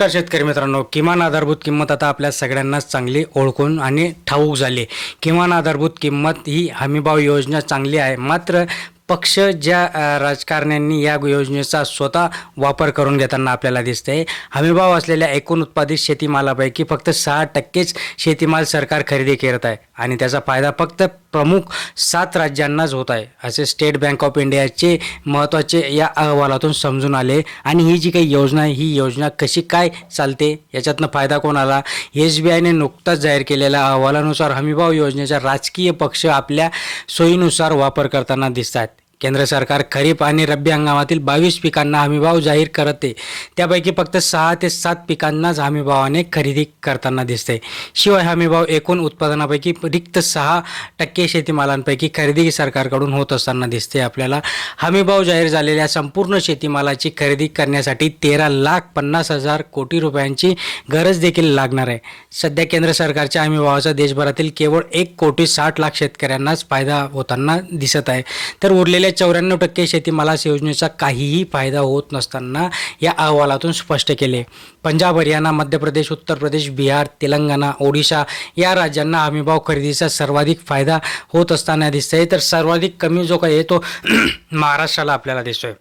नमस्कार शेतकरी मित्रांनो. किमान आधारभूत किंमत आता आपल्या सगळ्यांनाच चांगली ओळखून आणि ठाऊक झाली. किमान आधारभूत किंमत ही हमीभाव योजना चांगली आहे. मात्र पक्ष ज्या राजकारण्यांनी या योजनेचा स्वतः वापर करून घेताना आपल्याला दिसते हमीभाव असलेल्या एकूण उत्पादित शेतीमालापैकी फक्त सहा टक्केच शेतीमाल सरकार खरेदी करत आहे आणि त्याचा फायदा फक्त प्रमुख सात राज्यांनाच होत आहे असे स्टेट बँक ऑफ इंडियाचे महत्त्वाचे या अहवालातून समजून आले. आणि ही जी काही योजना आहे ही योजना कशी काय चालते याच्यातनं फायदा कोणाला एस बी आयने नुकताच जाहीर केलेल्या अहवालानुसार हमीभाव योजनेचा राजकीय पक्ष आपल्या सोयीनुसार वापर करताना दिसत आहेत केंद्र सरकार खरीप आणि रब्बी हंगामातील बावीस पिकांना हमीभाव जाहीर करते. त्यापैकी फक्त सहा ते सात पिकांनाच हमीभावाने खरेदी करताना दिसते. शिवाय हमीभाव एकूण उत्पादनापैकी रिक्त सहा टक्के शेतीमालांपैकी खरेदी सरकारकडून होत असताना दिसते. आपल्याला हमीभाव जाहीर झालेल्या संपूर्ण शेतीमालाची खरेदी करण्यासाठी तेरा लाख पन्नास हजार कोटी रुपयांची गरज देखील लागणार आहे. सध्या केंद्र सरकारच्या हमीभावाचा देशभरातील केवळ एक कोटी साठ लाख शेतकऱ्यांनाच फायदा होताना दिसत आहे. तर उरलेल्या चौऱ्याण्णव टक्के शेतीमालास योजनेचा काहीही फायदा होत नसताना या अहवालातून स्पष्ट केले. पंजाब हरियाणा मध्य प्रदेश उत्तर प्रदेश बिहार तेलंगणा ओडिशा या राज्यांना हमीभाव खरेदीचा सर्वाधिक फायदा होत असताना दिसतंय. तर सर्वाधिक कमी जो काही आहे तो महाराष्ट्राला आपल्याला दिसतोय.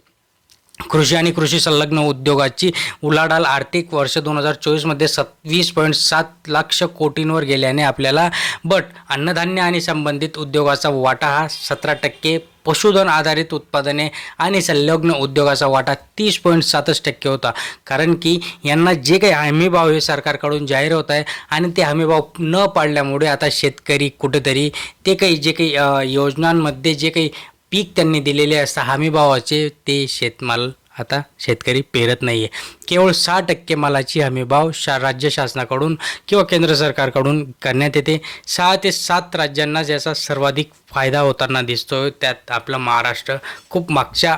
कृषी आणि कृषी संलग्न उद्योगाची उलाढाल आर्थिक वर्ष दोन हजार चोवीसमध्ये सत्वीस पॉईंट सात लक्ष कोटींवर गेल्याने आपल्याला बट अन्नधान्य आणि संबंधित उद्योगाचा वाटा हा सतरा टक्के पशुधन आधारित उत्पादने आणि संलग्न उद्योगाचा वाटा तीस पॉईंट सातच टक्के होता. कारण की यांना जे काही हमीभाव हे सरकारकडून जाहीर होत आहे आणि ते हमीभाव न पाडल्यामुळे आता शेतकरी कुठेतरी ते काही जे काही योजनांमध्ये जे काही पीक त्यांनी दिलेले असतं हमीभावाचे ते शेतमाल आता शेतकरी पेरत नाही आहे केवळ सहा टक्के मालाची हमीभाव शा राज्य शासनाकडून किंवा केंद्र सरकारकडून करण्यात येते. सहा ते सात राज्यांना ज्याचा सर्वाधिक फायदा होताना दिसतो त्यात आपलं महाराष्ट्र खूप मागच्या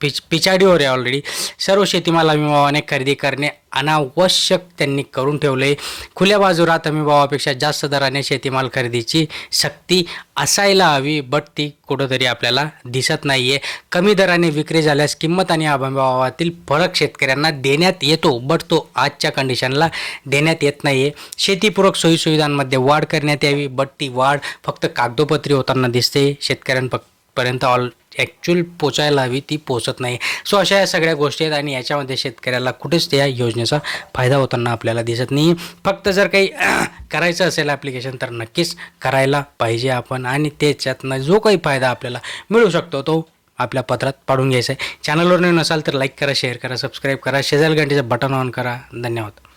पिच पिछाडीवर आहे ऑलरेडी सर्व शेतीमाल हमीभावाने खरेदी करणे अनावश्यक त्यांनी करून ठेवले खुल्या बाजारात हमीभावापेक्षा जास्त दराने शेतीमाल खरेदीची सक्ती असायला हवी बट ती कुठंतरी आपल्याला दिसत नाही आहे कमी दराने विक्री झाल्यास किंमत आणि हमीभावातील फरक शेतकऱ्यांना देण्यात येतो बट तो आजच्या कंडिशनला देण्यात येत नाही आहे शेतीपूरक सोयीसुविधांमध्ये वाढ करण्यात यावी बट ती वाढ फक्त कागदोपत्री होताना दिसते. पर्यंत ऑल ॲक्च्युअल पोचायला हवी ती पोचत नाही. सो अशा या सगळ्या गोष्टी आहेत आणि याच्यामध्ये शेतकऱ्याला कुठेच त्या योजनेचा फायदा होताना आपल्याला दिसत नाही. फक्त जर काही करायचं असेल ॲप्लिकेशन तर नक्कीच करायला पाहिजे आपण आणि त्याच्यातनं जो काही फायदा आपल्याला मिळू शकतो तो आपल्या पत्रात पाडून घ्यायचा आहे. चॅनलवर नवीन असाल तर लाईक करा शेअर करा सबस्क्राईब करा. शेजारी घंटेचं बटन ऑन करा. धन्यवाद.